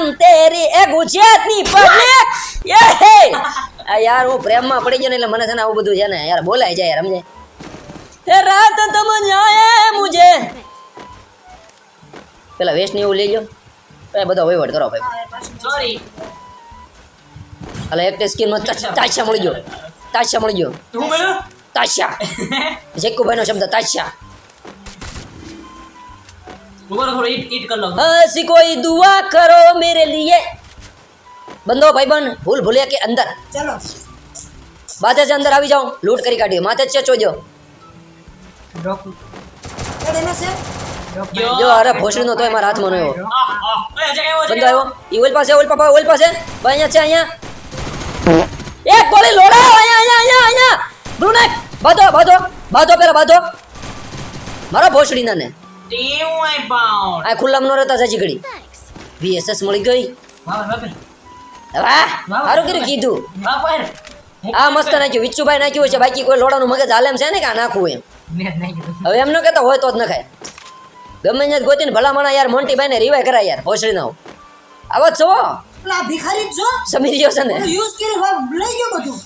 कसम तेरी એ ગુજરાતની પબ્લિક એ હે આ યાર હું પ્રેમમાં પડી ગયો ને એટલે મને છે ને આવું બધું છે ને યાર બોલાય જાય યાર સમજે એ રાત તમ ન્યાય મુજે પેલા વેસ્ટ ને એવું લઈ લો એ બધો વહીવટ કરો ભાઈ સોરી હાલે એક સ્કીન માં તાશા મળી ગયો તાશા મળી ગયો તું મળ્યો તાશા જેકુભાઈ નો શબ્દ તાશા ઊભો રહો, થોડો ઈટ ઈટ કર લો હસી કોઈ દુઆ કરો મેરે લીએ બંધો ભાઈબંધ ભૂલ ભૂલે કે અંદર ચલો માથે છે અંદર આવી જાઓ લૂંટ કરી કાઢી માથે જ છે ચોજો એને છે જો જો અરે ભોસડીનો તોય મારા હાથમાં નયો આ આ એ જગ્યાએ એવો છે બંધો આવ્યો ઈ ઓલ પાસે ઓલ પાપા ઓલ પાસે ભાઈ અહીંયા છે અહીંયા એક ગોળી લોડા અહીંયા અહીંયા અહીંયા અહીંયા બ્રુનેક બાધો બાધો બાધો પેલા બાધો મારા ભોસડીના ને ટીમ વાઈ આ ખુલ્લામાં નો રહેતા સાચી ઘડી વીએસએસ મળી ગઈ. વાહ સારું કર્યું કીધું. આ મસ્ત નાખ્યું. વિચ્છુભાઈ નાખ્યું છે. બાકી કોઈ લોડાનું મગજ હાલે એમ છે ને કે આ નાખવું એમ. હવે એમ ન કહેતા હોય તો જ નખાય. ગમે ત્યાં ગોતીને ભલામણા યાર મોન્ટીભાઈને રિવાય કરાય યાર ભોસડી ના આવો જ છો. પેલા ભિખારી જ છો? સમીર ગયો છે ને. યુઝ કરી લઈ ગયો બધું.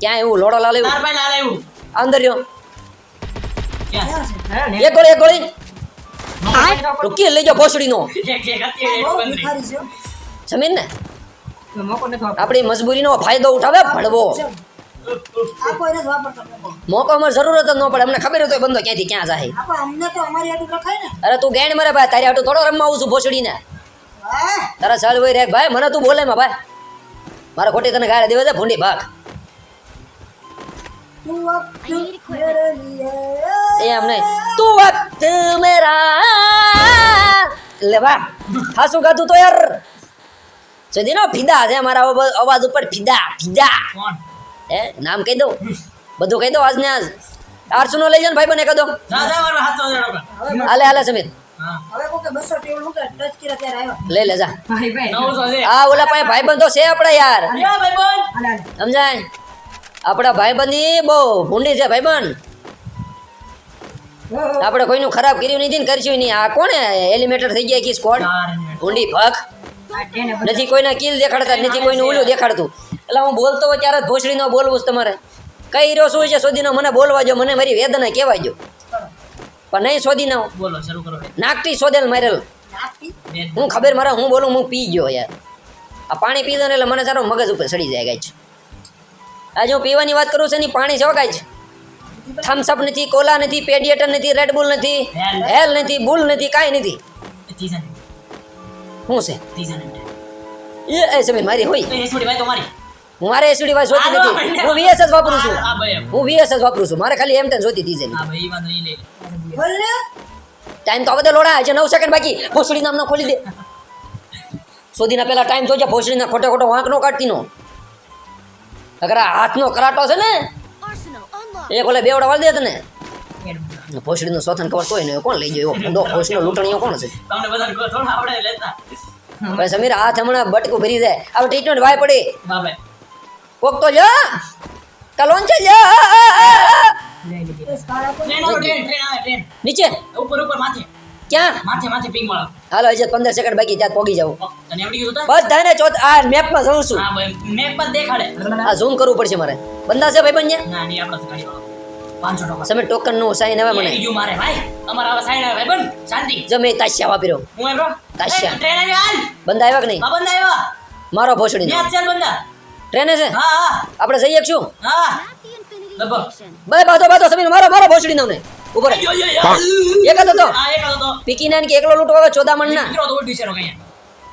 ક્યાં એવું લોડો લાલ એવું તાર ભાઈ લાલે અંદર રહ્યો. એક ગોળી એક ગોળી. રૂકી લઈ જાઓ ભોસડીનો જમીન ને. આપણી મજબૂરીનો ફાયદો ઉઠાવે લોકો મોકો. અમારે જરૂરત જ ન પડે. અમને ખબર હતો તો બંધો ક્યાંથી ક્યાં જાય. આપણે અમને તો અમારી આટલું રખાય ને. અરે તું ગેણ મરે ભાઈ તારી આટું થોડો રમવા આવું છું ભોસડીને. તારા ચાલ ભાઈ રે ભાઈ મને તું બોલે માં ભાઈ. મારા ખોટી તને ગાળે દેવા છે ભૂંડી ભાગ. લીએ. એમ નહીં. તું વક્ત મેરા. લે વાહ હાસું ગાતું તો યાર. સદીનો ફિદા છે મારા અવાજ ઉપર ફિદા ફિદા હે? નામ કહી દઉં? બધું કહી દઉં આજ ને આજ. આરસુ નો લઈ જાય ભાઈ બને કહી દો જા જા મારો હાથ ચાલો જડો હવે હાલે હાલે સમીર. હા. હવે કોકે બસો ટેબલ મૂકે ટચ કર્યા ત્યારે આવ્યા. લઈ લે જા. આ ઓલા પાસે ભાઈબંધ તો છે આપડે યાર. ભાઈ સમજાય? આપણા ભાઈબંધી બહુ ભૂંડી છે ભાઈબંધ. આપણે કોઈનું ખરાબ કર્યું નથી ને કરશું નહીં આ કોને એલિમેટર થઈ ગયા કે સ્કોડ ભૂંડી ભખ. નથી કોઈને કિલ દેખાડતા નથી કોઈનું ઓલું દેખાડતું. એટલે હું બોલતો હોય ત્યારે જ ભોસડીનો બોલવું છે તમારે. કઈ રહ્યો શું છે શોધીનો મને બોલવા જો મને મારી વેદના કહેવાય જો પણ નહીં શોધી ના બોલો શરૂ કરો. નાકથી શોધેલ મારેલ. હું ખબર મારા હું બોલું હું પી ગયો યાર. આ પાણી પીધો ને એટલે મને સારો મગજ ઉપર સડી જાય ગાય છે આજે હું પીવાની વાત કરું છું ને પાણી છે કાંઈ છે થમ્સઅપ નથી કોલા નથી પેડિયેટર નથી રેડ બુલ નથી હેલ. નથી. બુલ નથી કાંઈ નથી. શું છે? એ એ મારી હોય. હું મારે. એસડી વાય જોતી નથી. હું વીએસ જ વાપરું છું. હા વીએસ જ વાપરું છું. મારે ખાલી એમ ટેન જોતી હતી જ હા ભાઈ ઈ વાંધો નહીં લઈ લે. બોલ ને ટાઈમ તો હવે તો લોડા છે નવ સેકન્ડ બાકી. ભોસડી નામ ના ખોલી દે. સોદીના પહેલા ટાઈમ જોજે ભોસડીના ખોટો ખોટો વાંક નો કાઢતી નો અગર આ હાથનો કરાટો છે ને એક ઓલે બેવડા વાળ દે તને. ભોસડીનું સોથન ખબર તોય નહીં કોણ લઈ ગયો એવો ફંદો ભોસડીનો લૂંટણીઓ કોણ છે? તમને બધાને કહો, થોડા આવડે લેતા. ભાઈ સમીર હાથ હમણાં બટકું ભરી જાય હવે ટ્રીટમેન્ટ વાય પડી. ભાઈ કોક તો લ્યો. કલોન છે? લ્યો. એ નીચે. ઉપર ઉપર માથે. ક્યાં? માથે માથે પિંગ વાળો. હાલો હજી પંદર સેકન્ડ બાકી ત્યાં પોગી જાવ તને ગયું તા બધાને ચોથ આ મેપમાં જોઉં છું. હા મેપમાં દેખાડે. આ ઝૂમ કરવું પડશે મારે. બંદા છે ભાઈ બંધ? ના નહીં આપણા ગાડી વાળો. પાંચસો ટકા. સમીર ટોકનનું સાઈન આવે મને. બીજું મારે ભાઈ. અમારા આવા સાઈડ આવે ભાઈ શાંતિ. જો મેં તાશ્યા વાપર્યો. હું એમ રો ટ્રેન આવી હાલ. બંદા આવ્યા કે નહીં? હા બંધ આવ્યો. મારો ભોસડી ચાલ ટ્રેને છે હા હા. આપણે જઈએ શું? હા. લગભગ. બે બાધો બાધો સમીર મારો મારો ભોસડી નામ ને ઉપર. એક હતો તો. પીકી ના કે એકલો લૂંટો ના ઉડી છે રો કઈ.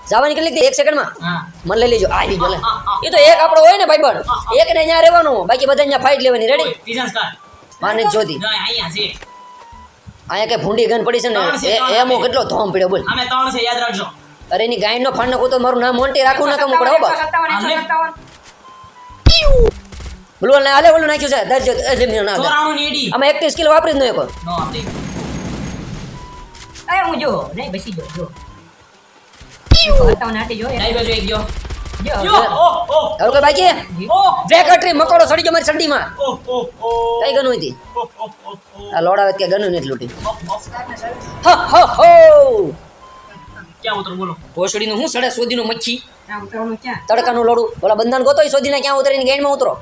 જવાની કેટલી એક સેકન્ડમાં મન મને લઈ લેજો. આવી ગયો એ તો એક આપણો હોય ને ભાઈ બન એક ને અહીંયા રહેવાનું. બાકી બધા અહીંયા ફાઇટ લેવાની. રેડી માને જોતી. ના અહીંયા કઈ ભૂંડી ગન પડી છે ને? એ એમો કેટલો ધોમ પડ્યો બોલ. અમે ત્રણ છે યાદ રાખજો. અરે એની ગાયનો ફાંડ નાખો તો મારું નામ મોન્ટી રાખવું ના કમું પડે હો બા બોલો ને હાલે બોલું નાખ્યું છે દરજો જમીન ના દે. ચોરાણું ની એડી. આમાં એક્ટિવ સ્કિલ વાપરી જ નહીં કોઈ નો આપડે હું જો નહીં બેસી જો. જો હતાવને હાથે જો ડાઈ બાજુ એક ગયો. જો યો ઓ ઓ. બાકી? ઓ. વેકટરી મકોડો સડી ગયો મારી સંડીમાં. ઓ ઓ ઓ. કઈ ગનું હતી ઓ ઓ ઓ આ લોડાવે કે ગનું નથી લૂટી હ હ. હો સડે સોદીનું મચ્છી? ત્યાં ઉતરવાનું ક્યાં? તડકાનું લોડું. ઓલા બંધન ગોતો સોદીને ક્યાં ઉતરીને ગેન્ડમાં ઉતરો?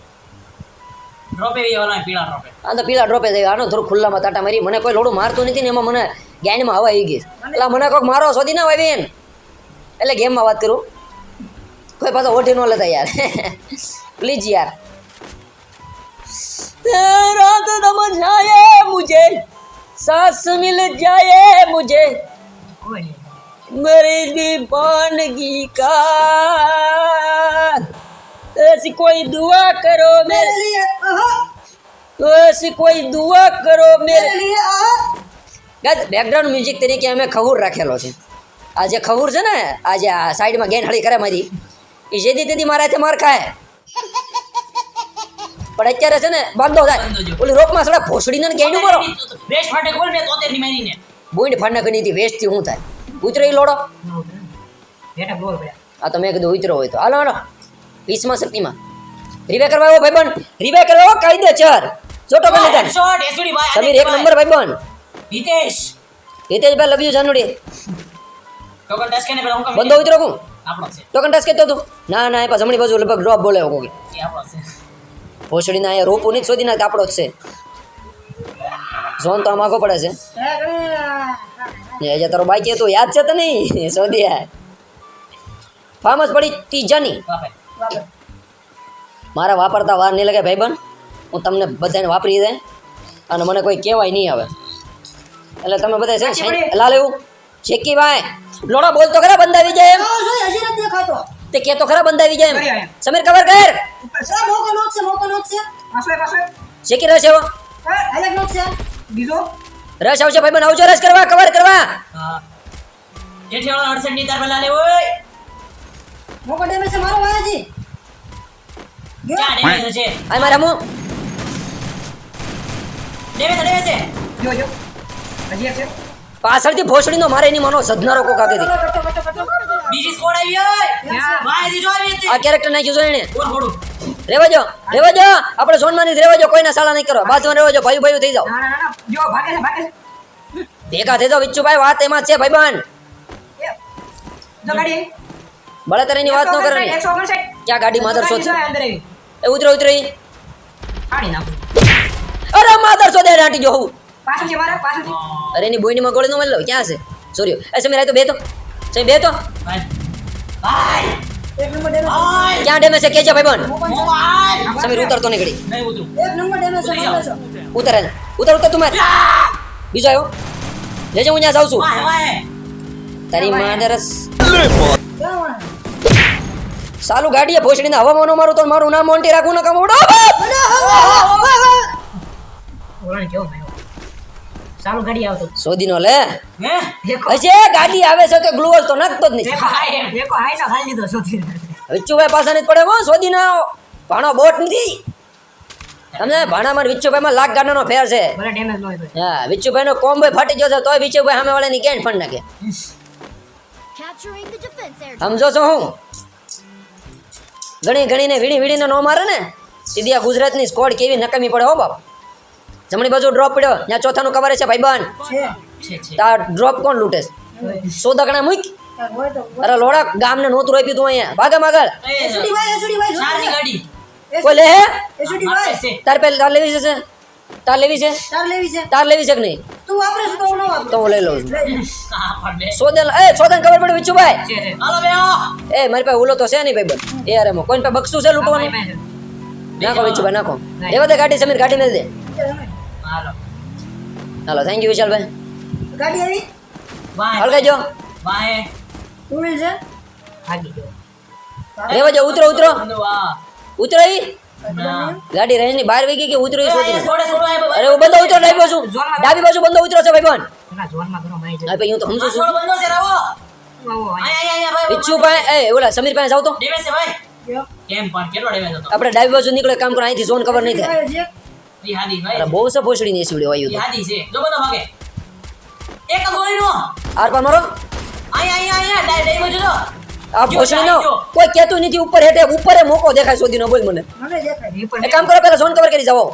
ડ્રોપે વાળા ડ્રોપે આ આનો થોડું ખુલ્લામાં તાટા મારી મને કોઈ લોડું મારતું નથી ને એમાં મને ગાયનમાં હવા આવી ગઈ એટલે મને કોઈક મારો શોધી ના હોય બેન એટલે ગેમમાં વાત કરું. કોઈ પાછો ઓઠી ન લેતા યાર. પ્લીઝ યાર. रात दम जाए સાસ મિલ मिल जाए मुझे मेरी કા ऐसी कोई दुआ करो मेरे मेरे लिए आहा, ऐसी कोई दुआ करो मेरे मेरे लिए आहा। ગાઈસ બેકગ્રાઉન્ડ મ્યુઝિક તરીકે અમે ખવૂર રાખેલો છે આ જે ખવૂર છે ને આ જે આ સાઈડમાં ગેન હળી કરે મારી એ જેદી તેદી મારા હાથે માર ખાય પણ અત્યારે છે ને બાંધો થાય બાંધો જો. ઓલી રોકમાં સડા ભોસડીને ને ગેંડું મારો બેસ્ટ ફાટે ખોલ મેં તોતેર ની મારીને બોઈન્ડ ફાડના કરી હતી વેસ્ટથી શું થાય ઉતરો ઈ લોડો ન ઉતરે ને. બેઠા ગોળ પડ્યા આ તો મેં કીધું ઉતરો હોય તો હાલો હાલો વીસમાં શક્તિમાં. રિવે કરવા આવો ભાઈ બન રિવે કરવા આવ્યો કાયદેસર છોટો બને જાન શોટ એસડી ભાઈ સમીર એક નંબર ભાઈબંધ. હિતેશ. હિતેશભાઈ લવ યુ જાનુડી ટોકન ટેસ્ટ કરીને પેલા હું કમ બંધો ઉતરો કું આપણો છે. ટોકન ટાસ્ક કહેતો તું ના ના એ પા જમણી બાજુ લગભગ ડ્રોપ બોલે કોકી. એ આપણો છે. ભોસડીના અહીંયા રોપું નહીં શોધી નાખ આપણો જ છે. ઝોન તો આમ આગો પડે છે. એ તારો બાઈક તો યાદ છે તો નહીં શોધી ફામસ ફાર્મ જ પડી ત્રીજાની. મારા વાપરતા વાર નહીં લાગે ભાઈબંધ. હું તમને બધાને વાપરી દે અને મને કોઈ કહેવાય નહીં આવે એટલે તમે બધા છે ને લાલ એવું. શેકી ભાઈ લોડો બોલતો ખરા બંધાવી જાય એમ? નથી દેખાતો. તે ખરા બંધાવી જાય એમ? સમીર કવર કર. શેકી નોક છે. રસ આવશે ભાઈબંધ આવજો રસ કરવા કવર કરવા. હા. જેઠિયાળો અડસઠની તાર પેલા લે ઓય. મોકો ડેમેજ છે મારો વાયાજી. ગયો. ક્યાં ડેમેજ છે આ મારા મો. ડેમેજ છે ડેમેજ છે જો જો હજી એક છે. પાછળથી ભોસડીનો મારે એની માનો સદનારો કોક આગેથી. બીજી સ્કોડ આવી ઓય ક્યાં? જો આવી હતી. આ કેરેક્ટર નાખ્યું જો એને બોલ થોડું રેવા જો રેવા જો આપણે ઝોનમાં નહીં રેવાજો કોઈના સાલા નહીં કરો. બાજુમાં રેવાજો ભાઈ ભાઈ થઈ જાઓ. ના ના ના જો ભાગે છે ભાગે છે. ભેગા થઈ જાઓ વિચ્છુભાઈ વાત એમાં જ છે ભાઈબંધ. જો ગાડી. બળતરાની વાત ન કરે ને ક્યાં ગાડી માધર શોધ એ ઉતરો ઉતરો. ફાડી અરે માધર શોધે હાંટી જો હું. પાછળ મારા પાછળથી. અરે એની બોઈની ગોળી નો મળ્યો ક્યાં છે? સોરી એ સમીર આ તો બે તો. સમીર બે તો. ભાઈ. ભાઈ એક નંબર ડેમેજ છે. ભાઈ. ક્યાં ડેમેજ છે? કે છે ભાઈબંધ? મોબાઈલ સમીર ઉતરતો નહીં ઉતરું. એક નંબર ડેમેજ છે, ઉતરી તું માર. બીજો આવ્યો. લેજે હું ત્યાં જાઉં છું. તારી માધરસ? સાલું ગાડીએ ભોસડીને હવામાં મારું તો મારું નામ મોન્ટી રાખું ને કમોડો ઓલાને કેવો સારું ગાડી આવતો. સોદીનો લે. હે? અજે ગાડી આવે છે કે ગ્લુઅલ તો નાખતો જ નહીં. દેખો હાય દેખો હાય ના ખાલી લીધો શોધી વિચ્છુભાઈ પાસે નહીં પડે હો સોદીનો. ભાણો બોટ નથી. તમને ભાણામાં ને વિચ્છુભાઈમાં લાખ ગાડાનો ફેર છે. ભલે ડેમેજ નો હોય તો હા વિચ્છુભાઈનો કોમ્બો ફાટી ગયો છે તોય વિચ્છુભાઈ સામે વાળાની કેન ફંડ નાખે. સમજો છો હું? ઘણી ગણીને વીણી વીણીને ન મારે ને સીધી આ ગુજરાતની સ્કોડ કેવી નકામી પડે હો બાપ. જમણી બાજુ ડ્રોપ પડ્યો ત્યાં ચોથાનું કવર છે ભાઈ છે. છે છે. તાર ડ્રોપ કોણ લૂટે સો દગણા મૂક. કાંઈક હોય તો અરે લોડા ગામને નહોતું રોપ્યું તું અહીંયા. ભાગે. ગાડી. કોઈ લે હે એસડી મારે તાર પેલી તાર લેવી છે? તાર લેવી છે? તાર લેવી છે. તાર લેવી છે કે નહીં? તું વાપરે છે તો હું ન વાપરું. તો હું લઈ લઉં સોદેલ એ સોદાને ખબર પડી છે હાલો બે એ મારી પાસે ઓલો તો છે નહીં ભાઈ એ અરે કોઈને પાસે બક્ષું છે લૂંટવાનું? નાખો ભાઈ નાખો રેવા દે ગાડી સમીર ગાડી મેળ દે. હાલો. હાલો થેન્ક યુ વિશાલભાઈ. ગાડી આવી? વાહ હળગાઈજો વાહ ટુ વ્હીલ છે ભાગી જો રેવા જો ઉતરો ઉતરો. વાહ ઉતરો ઈ ના ગાડી રેન્જની બાર વહી ગઈ કે ઉતરો અરે હું બંધો ઉતરો ડાબી બાજુ ડાબી બાજુ બંદો ઉતરો છે ભાઈબંધ. હા ભાઈ હું તો સમજુ છું. ઈચ્છું બંધો છે રાવો આવો આય આય આય ભાઈ એ ઓલા સમીર પાસે જાવ તો? આપણે ડાબી બાજુ નીકળે કામ કરો અહીંથી ઝોન કવર નહીં થાય. ઈ હાદી અરે બહુ છે ભોસડી ની આયુ વાયુ ઈ હાદી છે. જો બંદો ભાગે એક ગોળી નો આર પર મારો. આય આય આય ડાઈ ડાઈ બાજુ જો. આ ભોસડી કોઈ કહેતું નથી ઉપર હેઠે ઉપરે મોકો દેખાય શોધીનો બોલ મને. મને દેખાય. એ એક કામ કરો પેલા ઝોન કવર કરી જાઓ.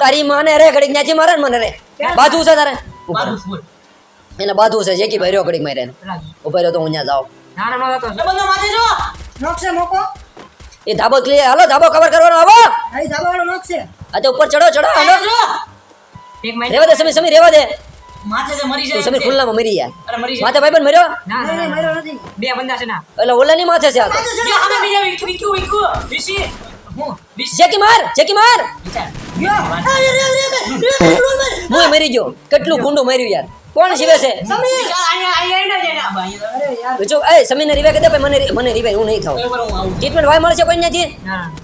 તારી માને રે ઘડી ન્યાજી મારે ને મને રે. બાજુ છે તારે. એને બાજુ છે જેકી ભાઈ રહ્યો ઘડીક મારે ઊભા રહ્યો તો હું ત્યાં જાઉં. ના ના ના તો એ બંદો માથે જો. નોક મોકો. એ ધાબો ક્લિયર હાલો ધાબો કવર કરવાનો આવો. અહીં ધાબો વાળો નોક છે. આ તો ઉપર ચડો ચડો હાલો. રેવા દે સમીર સમીર રેવા દે. માથે જે મરી જાય સમીર ખુલ્લામાં મરી ગયા અરે મરી માથે ભાઈ પણ મર્યો? ના ના નહીં નથી. બે બંદા છે ના. એટલે ઓલાની માથે છે આ તો. જો હવે બીજા વિકુ વિકુ વિકુ વિશી. જેકી માર જેકી માર. હું મરી ગયો. કેટલું ગુંડું માર્યું યાર. કોણ શિવે છે? બીજું એ સમીરને રિવાય કહી મને મને રિવાય હું નહીં થાઉં. ટ્રીટમેન્ટ વાય મળશે કોઈ નથી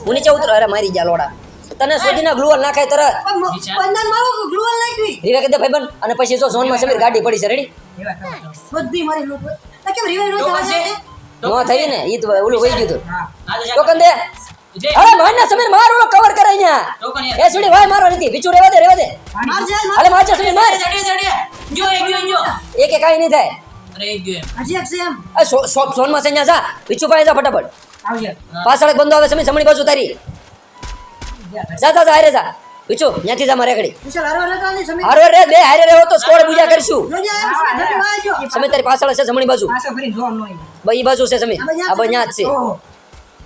હું નીચે ઉતરો અરે મારી ગયા લોડા. તને સોજીના ગ્લુઅલ નાખાય તરત. બંધન મારો ગ્લુઅલ નાખવી. રિવાય કીધે ભાઈબંધ અને પછી જો ઝોનમાં સમીર ગાડી પડી છે રેડી બધી મારી લોકો કેમ રિવાઇવ નો ન થઈ ને ઈ તો ઓલું વહી ગયું ટોકન દે અરે ભાઈ ને સમીર માર ઓલો કવર કરે અહીંયા એ સુડી ભાઈ મારો નથી બીચું રેવા દે રેવા દે. માર જાય માર અરે માર સમીર માર. જડી જડી જો એક ગયો જો એક એક કાઈ નહીં થાય. અરે એક ગયો હજી એક સેમ સોનમાં છે અહીંયા જા. બીજું પાસે જા ફટાફટ. પાછળ બંધો આવે સમીર જમણી બાજુ તારી જા જા જા હારે જા. બીજું ત્યાંથી જા મારે ઘડી હારવાર રે બે હારે રહો તો સ્કોર પૂજા કરશું. સમીર જો તારી પાછળ છે જમણી બાજુ. પાછો નો ભાઈ બાજુ છે સમીર આ ત્યાં જ છે.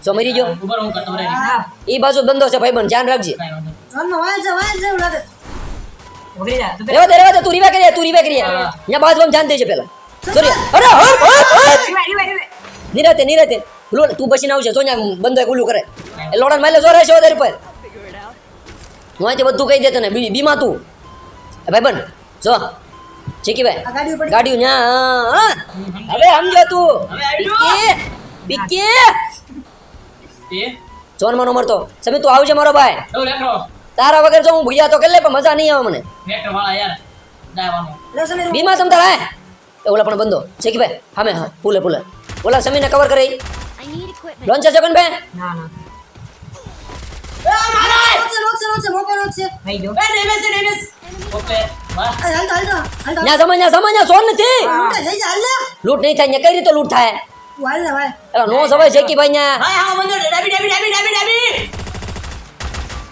જો મરી ગયો. ઉપર હું કરતો રે હા ઈ બાજુ બંધો છે ભાઈ બન ધ્યાન રાખજે. જા રેવા દે રેવા દે તું રીવા કરીએ તું રીવા કરીએ ત્યાં બાજુ ધ્યાન દેજે પેલા. સોરી અરે નિરાતે નિરાતે. તું બસીને આવશે તો બંધો એક ઓલું કરે. એ લોડા માલે જોર હશે વધારે પર હું અહીંથી બધું કહી દે તને. બી બીમા તું. ભાઈ બન જો. ચીકી ભાઈ? ગાડી ગાડીઓ હવે સમજો તું. એ જોન માનો મરતો. સમી તું આવજે મારો ભાઈ. તારા વગર જો હું ભૂયા તો કરી લે પણ મજા નહીં આવે મને. બીમા તમ તારા હે? એ ઓલા પણ બંધો. ચીકી ભાઈ? હામે હા. પુલે પુલે ઓલા સમીને કવર કરી. લોન્ચર જગન ભાઈ? ના ના. છે નોક છે છે મોકો નોક છે થઈ ગયો એ ડેમેજ છે ડેમેજ ઓકે હાલ હાલ હાલ તો ન્યા સમજ ન્યા સમજ ન્યા સોન નથી. લૂંટે જા નહીં થાય ન્યા કઈ રીતે લૂટ થાય? તું હાલ ને એલા નો સવાય જેકી ભાઈ ન્યા હા હા બંદો ડાબી ડાબી ડાબી ડાબી ડાબી.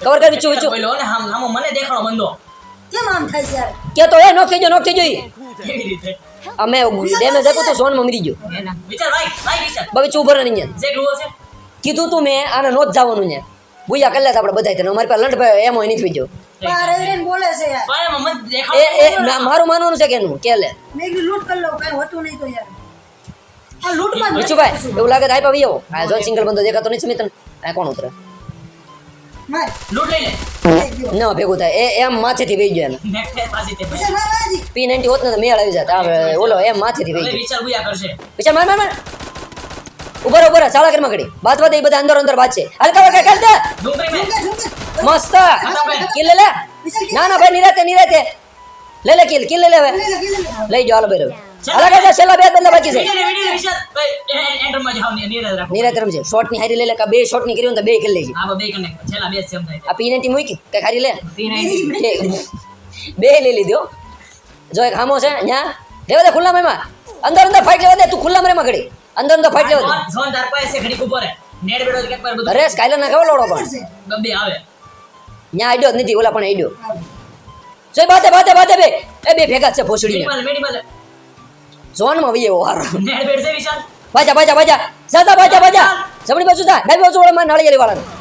કવર કર વિચુ વિચુ. બોલો ને હામ હામો મને દેખાડો બંદો કેમ આમ થાય છે? કે તો એ નોક થઈ ગયો નોક થઈ ગયો ઈ. કેવી રીતે? અમે ડેમેજ આપ્યું તો સોન મરી ગયો. વિચાર ભાઈ ભાઈ વિચાર. બબે ચૂપ રહે નહીં જે છે. કીધું તું મેં આને નો જ જવાનું ન્યા ભૂયા કરી લેતા આપણે બધા તને અમારી પાસે લંડ ભાઈ એમ હોય બોલે છે યાર. એ એ ના, મારું માનવાનું છે કે એનું? કે લે. મેં કીધું કરી લઉં કાંઈ હોતું નહીં તો યાર. આ લૂંટમાં જ એવું લાગે આપ્યા ભાઈ આવો આ જો સિંગલ બંધો દેખાતો નહીં સમિત આ કોણ ઉતરે? માર. લૂટ લઈ લે ના ભેગું થાય. એ એમ માથેથી વહી ગયો એને. પી નાઇન્ટી હોત ને તો મેળ આવી જાત. ઓલો એમ માથેથી વહી ગયો. વિચાર વિચાર માર માર માર. ઉભર ઉભર શાળા ઘરમાં ઘડી. બાદ વાત એ બધા અંદર અંદર વાત છે. હલકા વળકા ખેલ દે. ડુંગળી મેં. ઝુમકે ઝુમકે મસ્ત. કિલ લે લે. ના ના ભાઈ નિરાતે નિરાતે. લે લે કિલ કિલ લે લે હવે લે લે લે લે. લઈ જાઓ હાલો ભાઈ હાલા કાકા છેલ્લા બે બંદા બાકી છે. નિરાતે રમજે. શોર્ટની હારી લે કા બે શોર્ટની કરી તો બે કિલ લેજે. આ બે કનેક્ટ છેલ્લા બે સેમ થાય. આ પી મૂકી? કઈ હારી લે? બે લઈ લીધો જો એક હામો છે ન્યા. લેવા દે ખુલ્લામાં એમાં. અંદર અંદર ફાઈટ લેવા દે તું ખુલ્લા રેમાં ઘડી. અંદર અંદર ફાઇટ લેવા ઝોન તાર પાસે ઘડી ઉપર. નેડ બેડો કે પર બધું? અરે સ્કાઈલર ના કેવો લોડો પણ. ગબ્બે આવે. ન્યા આઈડ્યો જ નથી ઓલા પણ આઈડ્યો જોઈ બાતે બાતે બાતે બે. એ બે ભેગા છે ભોસડીને મેડિમલ મેડિમલ ઝોનમાં વીએ ઓહાર નેડ બેડ છે વિશાલ. બાજા બાજા બાજા. જા જા બાજા બાજા. જમણી બાજુ જા. ડાબી બાજુ વાળા માં નાળિયેરી વાળા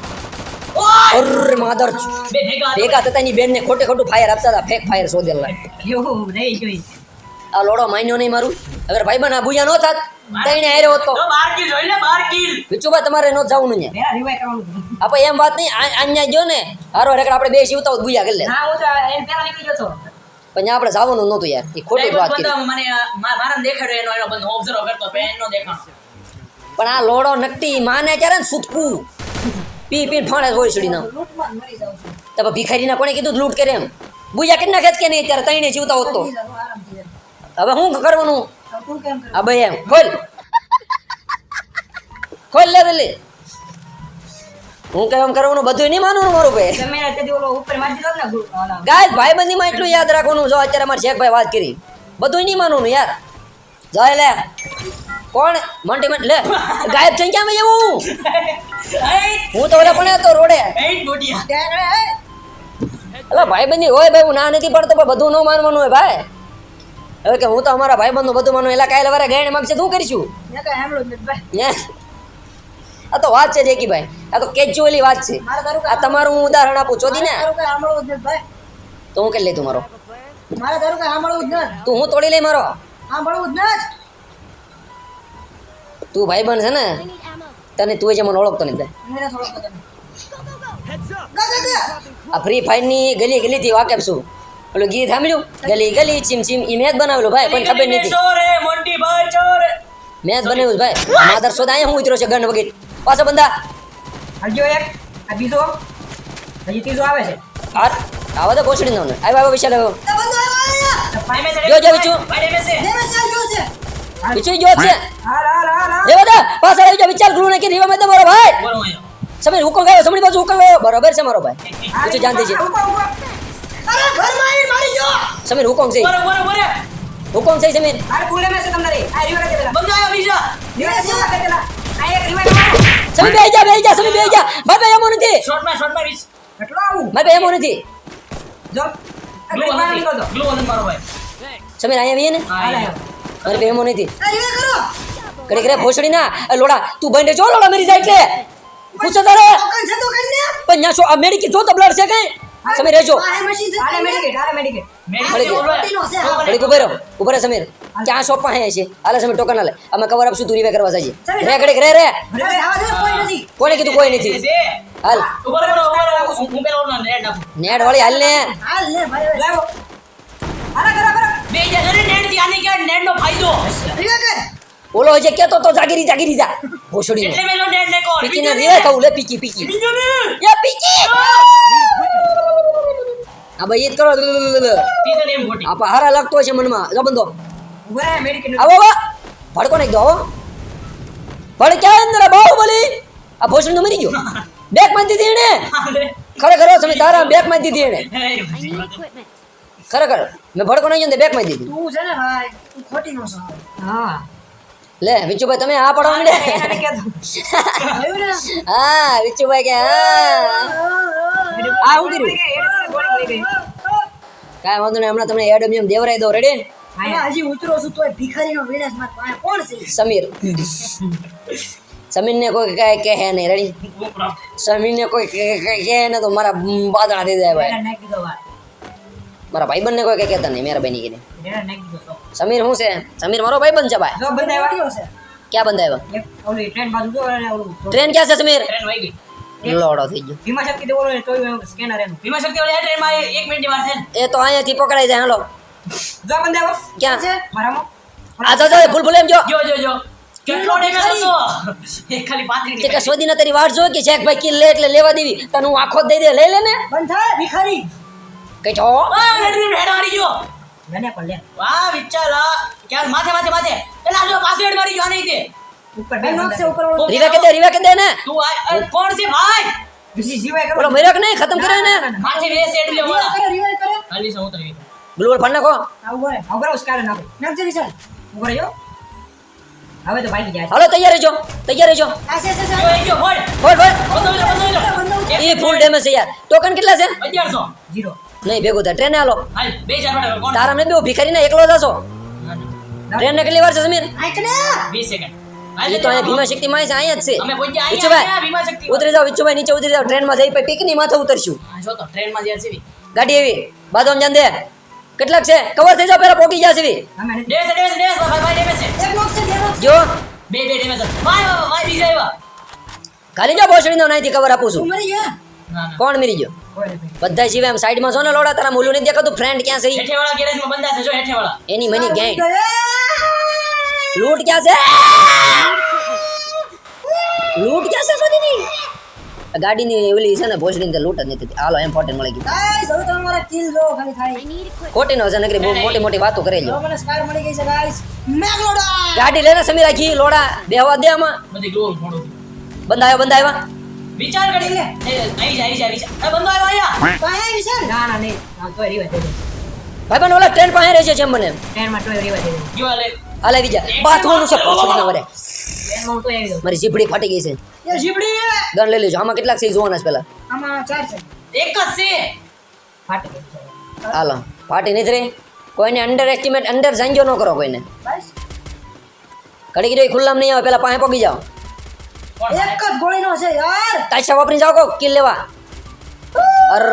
ઓય! અરે માદર બે ભેગા ભેગા થતા બેન બેનને ખોટે ખોટું ફાયર આપતા હતા ફેક ફાયર શોધેલા. આ લોડો માન્યો નહીં મારું. અગર ભાઈ બન આ ભૂયા નો થાત. તઈને હાર્યો હતો. બારકી તો જોઈ લે બાર કિલ તમારે નો જાવું ને પેલા રિવાય કરવાનું. આપણે એમ વાત નહીં આન્યા ગયો ને. હારો રેકડ આપણે બે શિવતા બુયા કરી લે. હું તો એમ પેલા નીકળી ગયો હતો. પણ આપણે જવાનું નહોતું યાર. એ ખોટી વાત કરી મને આ મારા દેખાડ્યો એનો એનો બંધ ઓબ્ઝર્વ કરતો પે એનો દેખાણ. પણ આ લોડો નકટી માને ત્યારે ને સૂતકું. પી પી ફાણે હોય છડી ના મરી તો ભિખારી ના કોણે કીધું લૂંટ કરે એમ. બુયા કેટલા જ કે નહીં? ત્યારે તઈને જીવતા હોત તો. મરી હવે શું કરવાનું? તું ભાઈ એમ. ખોલ. ખોલ લે જલ્દી હું કઈ એમ કરવાનું બધું નહીં માનવાનું મારું ભાઈ. તમે તેથી ઓલો ઉપર મારી દીધો ને ગાઈસ ભાઈબંધીમાં એટલું યાદ રાખવાનું જો અત્યારે અમારે શેખભાઈ વાત કરી. બધું નહીં માનવાનું યાર. જાય લે. કોણ? મંટી મંટ. લે. ગાયબ થઈ ક્યાં એવું હું તો ઓલા પણ હતો રોડે? અલા ભાઈ ભાઈબંધી હોય ભાઈ હું ના નથી પડતો પણ બધું ન માનવાનું હોય ભાઈ. હવે કે હું તો અમારા ભાઈબંધનું બધું માનું એલા કાયલ વારે ગાયને માગશે તું કરીશું? આ તો વાત છે જેકીભાઈ આ તો કેજ્યુઅલી વાત છે. આ તમારું હું ઉદાહરણ આપું ચોદી ને. તો હું કરી લઈ તું મારો? તું હું તોડી લઈ મારો? તું ભાઈ બન છે ને. તને તું જે મને ઓળખતો નહીં. આ ફ્રી ફાયરની ગલી ગલી થી વાકેફ છું. પેલું ગીત સાંભળ્યું? ગલી ગલી ચીમ ચીમ ઈ મેં બનાવેલું ભાઈ પણ ખબર નથી. મેં જ બનાવ્યું ભાઈ. આ માધર સોદા અહીંયા હું ઉતર્યો છે ગન વગેરે. પાછો બંદા હલજો એક. આ બીજો. હજી ત્રીજો આવે છે. હાર. આવા તો દઉં ને આવ્યો આવ્યો વિશાલ આવ્યો. જો, વિચુ. છે. વિચુ જો બધા પાછળ આવી જા વિચાર ગ્લુ કે રીવા તો મારો ભાઈ. સમીર હુકમ ગયો સમણી બાજુ હુકમ ગયો બરોબર છે મારો ભાઈ. વિચુ જાણતી છે અરે ઘરમાં આવીને મારી ગયો. સમીર હુકમ છે? બોલો, બોલો, બોલો. હુકમ છે સમીર? હાલ ફૂલ એમ છે તમને? રે આ રિવાઇવ કરી દેલા બંધો આવ્યો બીજા. રિવાઇવ કરી દેલા આ એક મારો સમીર બેહી જા બેહી જા સમીર બેહી જા. ભાઈ ભાઈ એમો નથી. આવું? ભાઈ ભાઈ એમો નથી. જો. આ ગ્લુ ઘડી બહાર નથી. નીકળો તો. ગ્લુ વગર મારો ભાઈ. સમીર અહીંયા આવીએ ને? અહીંયા. ભાઈ એમો નથી. કરો. કડી કરે ભોસડી ના. લોડા તું બંધ જો લોડા મરી જાય એટલે. પૂછો તારે. છે. પણ ન્યા શું અમેરિકી જો તો બ્લડ છે કઈ? સમીર રહેજો. ઘડીક ઊભો રહ્યો ઊભો રહે સમીર. ક્યાં શોપમાં છે? હાલે સમીર ટોકન હાલે. અમે કવર આપશું તું રીવે કરવા જઈએ. રે ઘડીક રે રે. કોને કીધું કોઈ નથી? હાલ. રહો, રહો, રહો. નેટ વાળી હાલ ને. જા. ઓલો હજી કેતો તો જાગીરી જાગીરી જા. નેટ પીકી ને રીવે કહું લે પીકી પીકી. એ પીકી! આ ભાઈ એ કરો ત્રીજો ને એમ ખોટી. આ પહારા હારા લાગતો છે મનમાં. જો બંધો. ઊભો રહે મેડિકેટ આવો આવો. ભડકો નાખ દો આવો ભડક્યા અંદર બાહુબલી આ ભોસડી તો મરી ગયો. બેકમાં દીધી એને. ખરેખર સમી તારા બેકમાં દીધી એને. ખરેખર. મેં ભડકો નહીં બેકમાં દીધી. તું છે ને ભાઈ તું ખોટીનો છો. હા. લે વિચુભાઈ તમે આ પડવા માંડે હા વિચુભાઈ કે હા. આ હું કર્યું કાંઈ વાંધો નહીં હમણાં તમને એડમિયમ દેવરાઈ દો રેડી હજી ઉતરો છું તોય ભિખારીનો વિનાશમાં કોણ છે? સમીર. સમીરને કોઈ કહે કે હે નહીં રેડી સમીરને કોઈ કહે- ને તો મારા બાદળા દે જાય ભાઈ મારા ભાઈબંધને કોઈ કઈ કહેતા નહીં મેરા બની દીધો તો. સમીર શું છે? સમીર મારો ભાઈબંધ છે ભાઈ. જો છે. ક્યાં બંધ આવ્યો ઓલી ટ્રેન બાજુ જો ઓલું ટ્રેન ક્યાં છે સમીર? ટ્રેન વહી ગઈ. લોડો થઈ ગયો. ભીમા શક્તિ તો સ્કેનર એનું. ભીમા શક્તિ વાળી આ ટ્રેનમાં એક મિનિટની વાર છે ને. એ તો અહીંયાથી પકડાઈ જાય હાલો. જો બંધ ક્યાં? છે? મારામાં. આ તો જો ભૂલ ભૂલ એમ જો. જો જો જો. કેટલો ડેમેજ હતો. એક ખાલી પાંત્રીસ કે સોદીના તારી વાટ જો કે શેખ ભાઈ કિલ લે એટલે લેવા દેવી? તને હું આખો જ દઈ દે લઈ લે ને. બંધ થાય ભિખારી. કઈ છો? હેડ મારી ગયો. મને પણ લે. વાહ વિચારા ક્યાં માથે માથે માથે. પેલા જો પાછો હેડ મારી ગયો નહીં તે ઉપર ઉપર રીવા કે દે રીવા કે દે ને તું આ કોણ છે ભાઈ? બીજી જીવાય કરો. બોલો મર્યો નહીં? ખતમ કરે ને માથે બે સેડ લ્યો રિવાઇવ વાળા કરે રિવાઇવ કરે. હાલી સૌ તરી ગ્લુઅર ફાડ નાખો. આવું હોય આવું કરો નાખો. હવે તો ભાઈ જાય હાલો તૈયાર રહેજો. તૈયાર રહેજો. આ છે છે ફોડ ફોડ ફોડ એ ફૂલ ડેમેજ છે યાર. ટોકન કેટલા છે? 1100 જીરો. નહીં ભેગું થાય. ટ્રેને હાલો. હાલ બે ચાર પડે કોણ? તારા ને બેવું ભિખારી ને એકલો જશો ટ્રેન ને કેટલી વાર છે સમીર આઈક ને 20 સેકન્ડ. એ તો અહીંયા ભીમા શક્તિ માં છે અહીંયા જ છે. વિચુભાઈ. ઉતરી જાઓ વિચુભાઈ નીચે ઉતરી જાઓ. ટ્રેનમાં જઈ પછી પીકની માથે ઉતરશું. હા, જો તો ટ્રેનમાં જ્યાં છે ગાડી એવી. બાદોમ જાન દે કેટલાક છે? કવર થઈ જાઓ પેલા પોકી ગયા છે. જો. બે બે ડેમેજ ભાઈ ભાઈ, બીજા આવ્યા. ખાલી જાઓ ભોસડીનો નાઈથી કવર આપું છું. મરી ગયા? ના ના. કોણ મરી ગયો? બધા જીવે એમ સાઈડમાં છો ને લોડા તારા મૂલું નહીં દેખાતું? ફ્રેન્ડ ક્યાં છે ઈ? હેઠે વાળા ગેરેજમાં બંધા છે જો હેઠે વાળા એની મની ગેંગ. લૂંટ ક્યાં છે? લૂંટ ક્યાં છે સોદીની ગાડીની ઓલી છે ને ભોસડીની લૂંટ જ નથી. હાલો ઇમ્પોર્ટન્ટ મળી ગયું. ગાઈસ હવે તમે મારા કિલ જો ખાલી I થાય need છે નકરી બહુ મોટી મોટી વાતો કરે હવે મને સ્કાર મળી ગઈ છે ગાઈસ. મેગલોડા ગાડી લેને સમી રાખી લોડા બેહવા દે આમાં. બધી ગ્લો વિચાર કરી. લે એ, આવી જા આવી જા વિચાર એ બંધો આવ્યો અહીંયા. પાહે વિશાલ ના ના નહીં. હા, તો રીવા દે ભાઈ બન ઓલા ટ્રેન પાસે રહે છે જેમ મને. ટ્રેનમાં તો રીવા દે જો આલે આલે આવી જા. બાથવાનું છે વરે તોય આવી જાઉં મારી જીપડી ફાટી ગઈ છે. એ જીપડી ગન લઈ લેજો. આમાં કેટલાક છે જોવાના છે પેલા આમાં ચાર છે. એક જ છે. ફાટી ગઈ છે. હાલો. ફાટી નહીં રહી. કોઈને અંડર એસ્ટિમેટ અંડર જાંજો ન કરો કોઈને. બસ. કડી ગઈ ખુલ્લામ નહીં આવે. પેલા પાસે પગી જાઓ. એક જ ગોળીનો છે યાર. તાછા વાપરી જાવ કો કિલ લેવા. અર.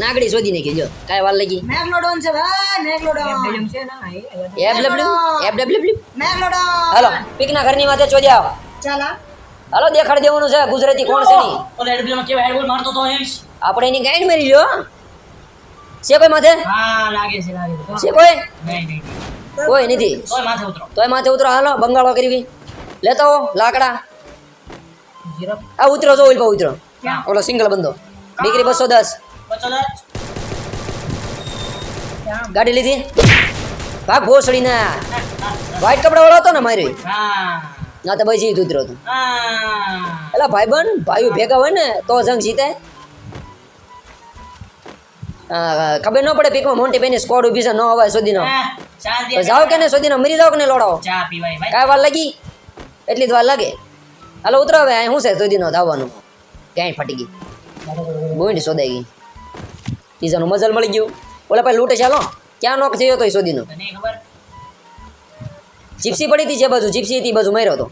નાગડી શોધી નાખી જો. કાય વાલ લાગી. મેગ્લોડોન છે ભાઈ મેગ્લોડોન છે ના? એ F W F W megalodon હાલો પીકના ઘરની માથે ચોદી આવ ચાલા હાલો દેખાડ દેવાનું છે ગુજરાતી કોણ છે ની? ઓલે ડબલ્યુ માં કેવા હેડબોલ મારતો તો એમ આપણે એની ગાઈડ મારી લ્યો છે કોઈ માથે? હા લાગે છે લાગે છે. કોઈ? નહીં નહીં કોઈ નથી. તોય માથે ઉતરો. તોય માથે ઉતરો. હાલો બંગાળો કરવી લેતો લાકડા. આ ઉતરો જો ઓલ ઉતરો. ઓલો સિંગલ બંધો ડિગ્રી બસો દસ. ગાડી લીધી. ભાગ ભોસડી ના વ્હાઈટ કપડા વાળો હતો ને મારી? ના તો પછી ઉતરો હતો. એટલે ભાઈ બન ભાઈ ભેગા હોય ને તો જંગ જીતે. ખબર ન પડે પીકમાં મોટી બેની સ્કોડ ઊભી છે ન અવાય સુધીનો. જાવ કે ને સુધીનો? મરી જાઓ કે ને લોડાવો કાંઈ વાર લાગી? એટલી જ વાર લાગે? હાલો ઉતરો હવે અહીં શું છે? સુધીનો ધાવાનું ક્યાંય ફાટી ગઈ. બોઈન્ટ શોધાઈ ગઈ. પીઝાનું મજલ મળી ગયું. ઓલા પાસે લૂંટે ચાલો ક્યાં નોક થયો તો એ તને જીપ્સી પડી હતી જે બાજુ જીપ્સી હતી બાજુ માર્યો હતો.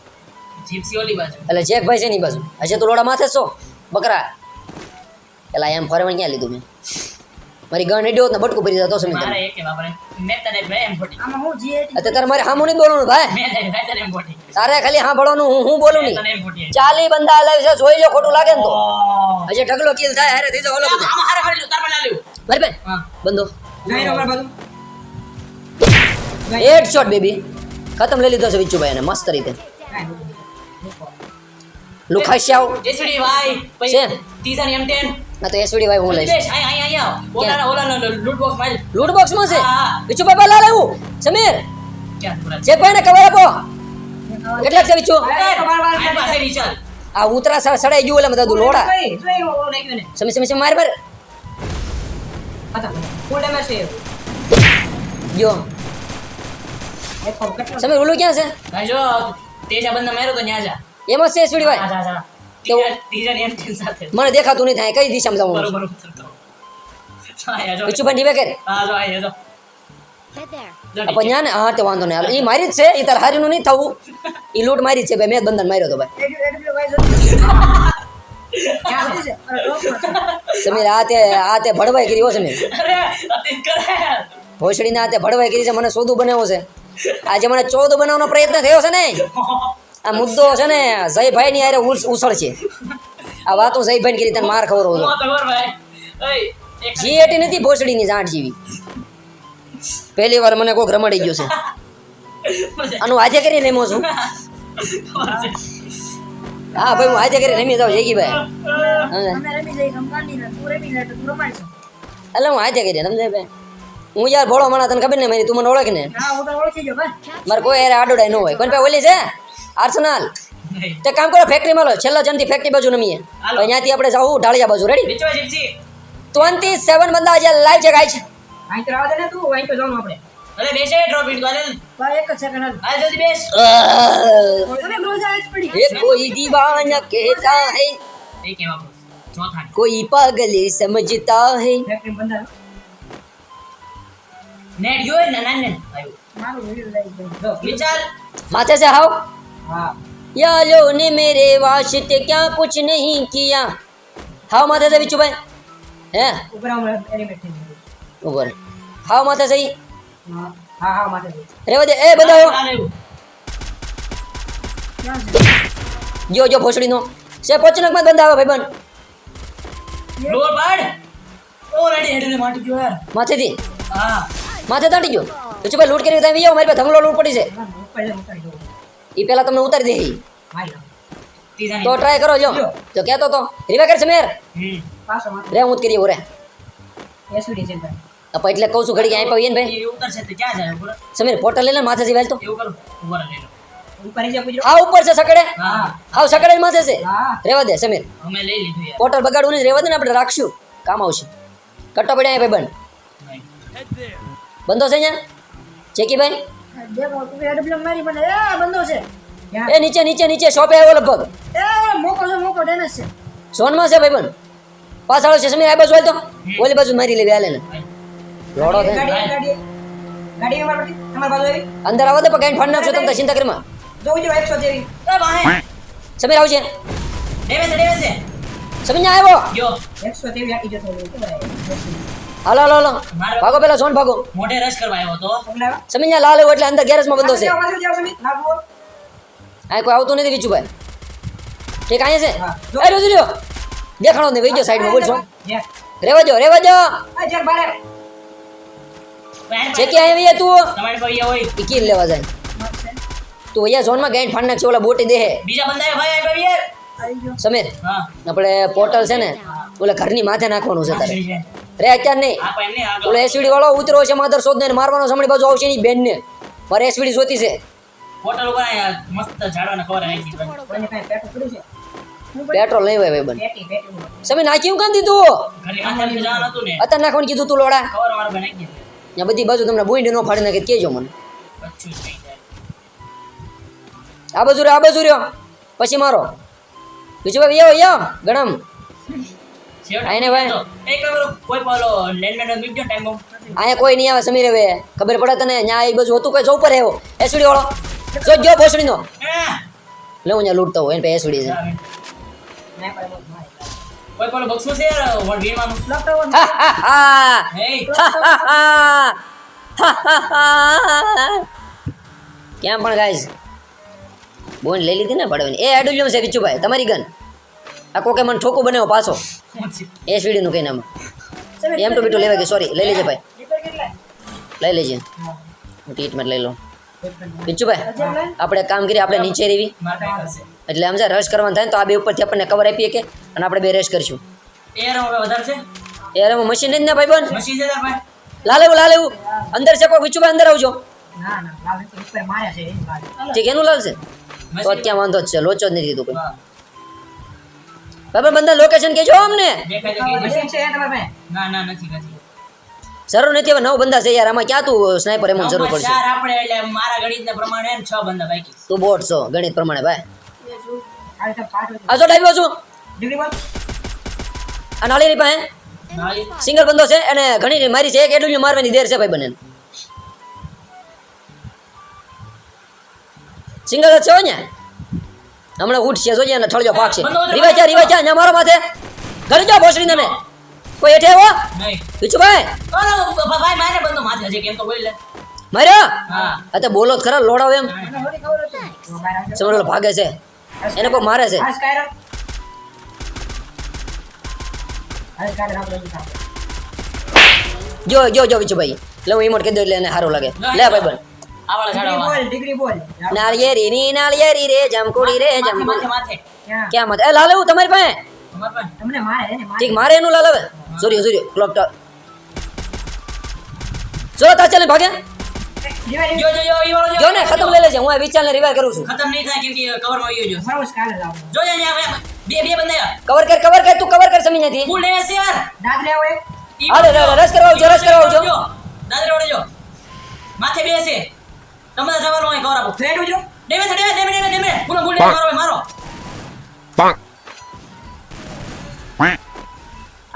જીપ્સી ઓલી બાજુ. એટલે જેકભાઈ છે ની બાજુ. હશે તો લોડા માથે છો બકરા. પેલા એમ ફરવા ક્યાં લીધું મેં? મારી ગન હેડ્યો ને બટકું ભરી જતો સમિત મારે એકે બાપરે મે તને બે એમ ફોટી આમાં હું જીએટી અત્યારે તારે મારે હામું નહીં બોલવાનું ભાઈ. મે તને બે તને એમ ફોટી તારે ખાલી સાંભળવાનું હું હું બોલું નહીં. ચાલી બંદા લાવ છે જોઈ લો ખોટું લાગે ને તો. અજે ઢગલો કિલ થાય હારે થઈ જાવ ઓલો બધું. આમાં હારે હારે લો તાર પર ના મારી બેન હા. બંધો. નહીં રોકડા બાજુ. હેડ શોટ બેબી ખતમ લઈ લીધો છે વિચ્ચુભાઈ એને મસ્ત રીતે. લુખાશ્યાવ જેસડી ભાઈ? પછી એમ M10. ના તો એસવીડી ભાઈ હું લઈશ. બેસ, અહીં, અહીં, અહીં આવ. ઓલાના, ઓલાનો લૂટ બોક્સમાં લૂટ બોક્સમાં છે? હા. બાબા લા લેવું સમીર? જે પૂરા? જેકભાઈ ને કવર આપો. કેટલા છે વિચાર. આ ઉતરા સડાઈ ગયું એટલે બધા લોડા. ઓલો સમી સમી સમી માર માર. સમીર ઓલું ક્યાં છે? તેજા બંદા માર્યો તો ન્યા જા. એમાં છે સુડી ભાઈ? જા, જા. કેવું? ત્રીજા- ત્રીજાની M10 સાથે. મને દેખાતું નહીં થાય કઈ દિશામાં જવું બરોબર નીવે કરે ને હા તે વાંધો નહીં. હાલો એ મારી જ છે એ તાર હારીનું નહીં થવું. એ લૂંટ મારી જ છે ભાઈ મેં બંધન માર્યો તો ભાઈ. એડબ્લ્યુ ભાઈ જો ક્યાં છે અરે ડોકમાં છે સમીર આ તે આ તે ભડવાઈ કરી હો સમીર. અરે, અતિશ ભોસડીના આ તે ભડવાઈ કરી છે મને સોદું બનાવ્યો છે. આજે મને ચોદ બનાવવાનો પ્રયત્ન થયો છે ને. આ મુદ્દો છે ને જયભાઈ ની હારે ઉછળ છે આ વાતો જયભાઈ કરી તને માર ખબર હોય જી તો નથી ભાઈ. ની જીએટી જાંટ જેવી. પહેલી વાર મને કોઈક રમાડી ગયો છે. આનું આજે કરી રમ્યો છું. હા ભાઈ હું આજે કરી રમી જાઉં જેગી ભાઈ. ને એટલે હું આજે કરી સમજાય ભાઈ હું યાર ભોળો માણા તને ખબર ને મારી તું મને ઓળખ ને? હા હું તો ઓળખી ગયો ભાઈ. મારે કોઈ યાર આડોડાય ન હોય. કોઈ ભાઈ ઓલી છે? આર્સેનલ તે કામ કરો ફેક્ટરી માં લો. છેલ્લા જનથી ફેક્ટરી બાજુ નમીએ. અહીંયાથી આપણે જાવું ઢાળિયા બાજુ. રેડી ટ્વેન્ટી સેવન બંદા આજે લાઈવ જગાય છે. કોઈ દીવાના કોઈ પાગલ સમજતા હે. નેટ જોય માથે છે હાવ. यालो ने मेरे वास्ते क्या कुछ नहीं किया हाओ माथे से बिच्छू भाई हैं ઉપર આવું એલિમેન્ટ થઈ ગયું ऊपर हाओ माथे से ही હા હા હા માટે છે. रेवा दे ए बधाओ હાલ આવ્યું. ક્યાં છે जो जो भोसड़ी नो से पोचनक मत बंदा भाई बन ડોર પાડ. Already head ને માટી ગયો યાર. माथे थी હા. માથે દાટી ગયો બીજું ભાઈ લૂંટ કરી તમે આવો મારી પાસે ધમલો લૂંટ પડી છે એ પહેલા તમને ઉતારી દે હાલ જાઓ. ત્રીજાની. તો ટ્રાય કરો જો તો કહેતો તો રીવા કર સમેર હમ. પાછો માથે રે હું જ કરીએ ઓરે એસવીડી છે ભાઈ અપા એટલે કહું છું ઘડી અહીં પાવીએ ને ભાઈ એ ઉતરશે તો ક્યાં જાય ઉપર? સમીર પોર્ટલ લઈ લે માથે થી વેલ તો એવું કરું. ઉપર લઈ લો. ઉપર ઈ જા ગુજરો હા ઉપર છે સકડે હા. હાવ સકડે જ માથે છે હા રેવા દે સમીર અમે લઈ લીધું યાર. પોર્ટલ બગાડવું નહીં રેવા દે ને આપણે રાખશું કામ આવશે કટ્ટો પડ્યા ભાઈ બંધ નહીં. બંધો છે અહીંયા ચેકી ભાઈ દેખો તું એડબ્લ્યુ મારી એ બંધો છે. એ નીચે નીચે નીચે શોપે આવ્યો લગભગ. એ મોકો છે મોકો ડેમેજ છે. છે પાછળ સમય આ બાજુ તો. ઓલી બાજુ મારી લેવી ને. ગાડી અમાર તમારી બાજુ આવી. અંદર આવો તો ગાંઠ ફાડી નાખશો તમે ચિંતા કરીમાં જોઉં 100 જેવી. એ વાહે. સમીર આવશે ડેવે છે છે. સમીર આવ્યો. ગયો 100 જેવી ભાઈ? હાલો હાલો હાલો. ભાગો પેલા સોન ભાગો. મોઢે રસ કરવા આવ્યો તો ન્યા લાલ એટલે અંદર ગેરેજમાં બંધો છે. આ કોઈ આવતું નથી વિચુભાઈ ઠીક અહીંયા છે. એ રોજી રહ્યો દેખાણો નહીં વહી ગયો સાઈડમાં બોલશો. રેવા જો રેવા જો જે છે કે અહીંયા વૈયા તું. તમારી પર હોય. ઈ કીલ લેવા જાય? તું અહીંયા ઝોનમાં ગાંઠ ફાડી નાખશે ઓલા બોટી દેહે. બીજા બંદા ભાઈ આવી ગયો સમીર હા. આપણે પોર્ટલ છે ને ઓલા ઘરની માથે નાખવાનું છે તારે. રે અત્યારે નહીં. આ પણ નહીં આગળ. ઓલો એસવીડી વાળો ઉતરો છે માધર શોધ ને મારવાનો સમણી બાજુ આવશે એની બેન ને મારે એસવીડી જોતી છે. હોટલ ઉપર મસ્ત ઝાડવાના કવર આવી ગઈ કોઈને કાંઈ પેટું પડ્યું છે? પેટ્રોલ નહીં હોય ભાઈ બંધ. પેટી પેટી સમી નાખ્યું કાં દીધું? ઘરે માથે જવાનું હતું ને. અત્યારે નાખવાનું કીધું તું લોડા. ત્યાં બધી બાજુ તમને બોઈન્ડ નો ફાડી નાખે કેજો મને. આ બાજુ રહ્યો આ બાજુ રહ્યો. પછી મારો. બીજું ભાઈ યો યો ગણમ આય ને ભાઈ. એક કોઈ પેલો લેન્ડમેન બીજો ટાઈમ અહીંયા કોઈ નહીં આવે સમીર હવે. ખબર પડે તને ન્યા એ બાજુ હતું કઈ જો ઉપર આવ્યો. એસડી વાળો. જો જો ભોસડીનો લે હું ન્યા લૂટતો હોય એને પે એસડી છે. ના કોઈ પેલો બક્સું છે યાર વન વીણવાનું લોકડાઉન હા હા હા. હે? ક્યાં પણ ગાઈસ બોન લઈ લીધી ને પડવાની એ એડુલ્યમ છે વિચુભાઈ તમારી ગન. આ કોકે મને ઠોકું બનાવો પાછો. એ સીડીનું કઈ નામ? એમ તો બીટું લેવા કે સોરી લઈ લેજે ભાઈ. લઈ લેજે. હું ટ્રીટમેન્ટ લઈ લઉં. વિચુભાઈ આપણે કામ કરીએ આપણે નીચે કરશે એટલે આમ જાય રશ કરવાનું થાય ને તો આ બે ઉપરથી આપણને કવર આપીએ કે અને આપણે બે રશ કરીશું. એર હવે વધારે છે? એ અરે મશીન જ ને ભાઈ બન મશીન છે તાર ભાઈ લાલ એવું લાલ એવું. અંદર છે કોઈ? વિચુભાઈ અંદર આવજો. ના ના લાલ તો ઉપર માર્યા છે એની વાત. ઠીક એનું લાલ છે. તો ક્યાં વાંધો જ છે લોચો જ નથી કીધું કોઈ. બરાબર બંદા લોકેશન કહેજો અમને. ના ના નથી નથી. જરૂર નથી હવે નવ બંદા છે યાર. આમાં ક્યાં તું સ્નાઈપર એમાં જરૂર પડશે? ચાર આપણે એટલે મારા ગણિતના પ્રમાણે છ બંદા બાકી તું બોટ છો ગણિત પ્રમાણે ભાઈ. આ રીતે પાછો આ ડાઈવ્યો છું ડિગ્રી બોલ આ નાળીની પાસે. સિંગલ બંદો છે અને ઘણી મારી છે. એક એડુલ્યુ મારવાની દેર છે ભાઈ બંને સિંગલ જ છે ને? હમણાં ઉઠશે જોજે અને થળજો પાકશે. રીવા ચા રીવા ચા મારો માથે. ઘરે જાઓ ભોસડી તમે કોઈ એઠે હો નહીં. બીજું ભાઈ ભાઈ મારે બંધો માથે હજી કેમ તો બોલી લે. માર્યો? હા. આ તો બોલો જ ખરા લોડાવ એમ. સમરો ભાગે છે. એને કોઈ મારે છે. જો જો જો બીજું ભાઈ લે હું ઇમોટ કહી દઉં એટલે એને સારું લાગે. લે ભાઈ બન નાળિયેરી ની નાળિયેરી રે જમકુડી રે માથે માથે જમકુડી ક્યાં? ક્યાં મત એ લાલ એવું તમારી પાસે? તમને મારે છે ને મારે. ઠીક મારે એનું લાલ હવે. સૂર્ય સૂર્ય ક્લોક ટાવર જો તા ચાલે ભાગે? જો જો જો ઈ વાળો જો. જો ને ખતમ લઈ લેજે હું આ વિચારને રિવાઇવ કરું છું. ખતમ નહીં થાય કેમ કે કવરમાં આવી ગયો મારો સ્કાયરમ લાવો જો જો બે બે બંદા કવર કર કવર કર તું કવર કર સમી નથી ફૂલ ડે યાર. દાદ લેવો એક. હાલો, રસ કરવા આવજો, રસ કરવા જો, દાદરે વળે જો. માથે બે છે. તમારે જવાનું હોય કવર આપો. ફ્રેન્ડ ઉજરો. ડેમે છે ડેમે ડેમે ડેમે ડેમે ફૂલ ફૂલ મારો ભાઈ, મારો.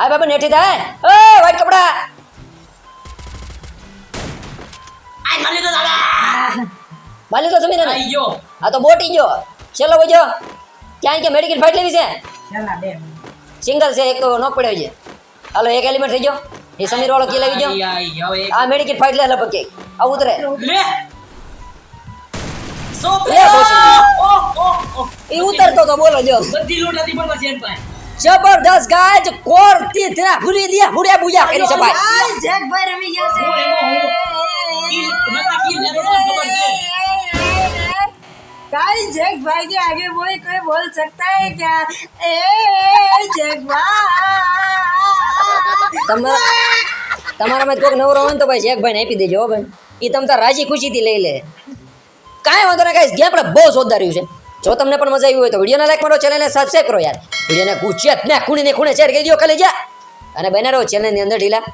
આ બાબા નેટી થાય એ વાઈટ કપડા. આ માલી તો દાદા. બાલી તો સમી ને આઈ ગયો. આ તો બોટી ગયો. છેલ્લો વજો ક્યાં કે મેડિકલ ફાઇટ લેવી છે? છેલ્લા બે. સિંગલ છે એક તો નો પડ્યો છે હાલો એક એલિમેન્ટ થઈ ગયો. એ સમીર વાળો કે લેવી ગયો. આ મેડિકલ ફાઇટ લે લપકે આ ઉતરે. લે. એ ઉતરતો તો બોલો જો બધી લૂંટ હતી પણ પછી એન પાસે જબરદસ્ત ગાજ કોર થી તેના ભૂરી દિયા ભૂર્યા બુજા કરી સપાય આ જેકભાઈ રમી ગયા છે હું એમાં હું કિલ નતા કિલ લેતો તો ખબર છે गाइस जैक भाई के आगे कोई कोई बोल सकता है क्या ए जैक भाई તમારા તમારામાં કોઈક નવરો હોય ને તો ભાઈ શેખભાઈને આપી દેજો હો ભાઈ એ તમ તાર રાજી ખુશીથી લઈ લે કાંઈ વાંધો ના કાંઈ આપણે બહુ જોરદાર્યું છે. જો તમને પણ મજા આવી હોય તો વિડીયોને લાઈક મારો ચેનલને સબસ્ક્રાઈબ કરો યાર. વિડીયોને ગુજિયાત ને, ખૂણીને ખૂણે શેર કરી દો ખાલી, જા. અને બને રહો ચેનલની અંદર ઢીલા.